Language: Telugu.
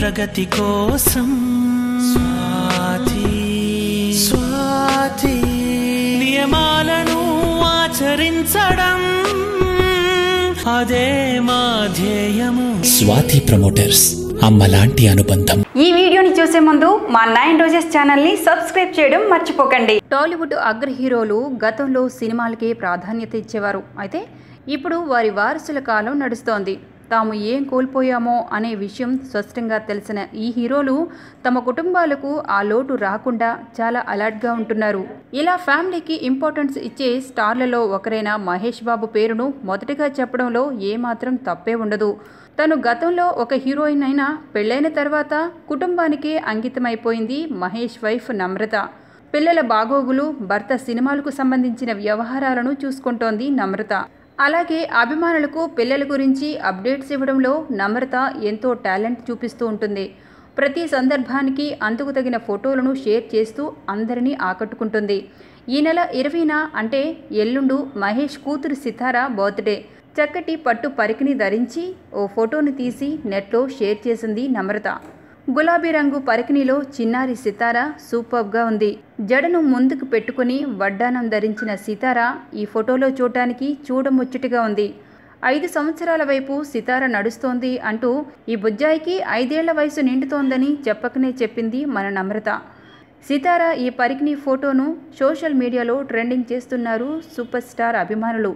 ప్రగతి కోసం. స్వాతి. స్వాతి. నియమాలను ఆచరించడం అదే మా ధ్యేయము. స్వాతి ప్రమోటర్స్ అమ్మలాంటి అనుబంధం. ఈ వీడియోని చూసే ముందు మా నైన్ రోజెస్ ఛానల్ని సబ్స్క్రైబ్ చేయడం మర్చిపోకండి. టాలీవుడ్ అగ్ర హీరోలు గతంలో సినిమాలకే ప్రాధాన్యత ఇచ్చేవారు. అయితే ఇప్పుడు వారి వారసుల కాలం నడుస్తోంది. తాము ఏం కోల్పోయామో అనే విషయం స్పష్టంగా తెలిసిన ఈ హీరోలు తమ కుటుంబాలకు ఆ లోటు రాకుండా చాలా అలర్ట్గా ఉంటున్నారు. ఇలా ఫ్యామిలీకి ఇంపార్టెన్స్ ఇచ్చే స్టార్లలో ఒకరైన మహేష్ బాబు పేరును మొదటగా చెప్పడంలో ఏమాత్రం తప్పే ఉండదు. తను గతంలో ఒక హీరోయిన్ అయినా పెళ్ళైన తర్వాత కుటుంబానికే అంకితమైపోయింది మహేష్ వైఫ్ నమ్రత. పిల్లల బాగోగులు భర్త సినిమాలకు సంబంధించిన వ్యవహారాలను చూసుకుంటోంది నమ్రత. అలాగే అభిమానులకు పిల్లల గురించి అప్డేట్స్ ఇవ్వడంలో నమ్రత ఎంతో టాలెంట్ చూపిస్తూ ఉంటుంది. ప్రతి సందర్భానికి అందుకు తగిన ఫోటోలను షేర్ చేస్తూ అందరినీ ఆకట్టుకుంటుంది. ఈ నెల ఇరవైన అంటే ఎల్లుండు మహేష్ కూతురు సితారా బర్త్డే. చక్కటి పట్టు పరికిని ధరించి ఓ ఫోటోను తీసి నెట్లో షేర్ చేసింది నమ్రత. గులాబీ రంగు పరికిణిలో చిన్నారి సితార సూపర్గా ఉంది. జడను ముందుకు పెట్టుకుని వడ్డానం ధరించిన సితార ఈ ఫోటోలో చూడటానికి చూడముచ్చటిగా ఉంది. ఐదు సంవత్సరాల వైపు సితార నడుస్తోంది అంటూ ఈ బుజ్జాయికి ఐదేళ్ళ వయసు నిండుతోందని చెప్పకనే చెప్పింది మన నమ్రత. సితార ఈ పరికిణి ఫోటోను సోషల్ మీడియాలో ట్రెండింగ్ చేస్తున్నారు సూపర్ స్టార్ అభిమానులు.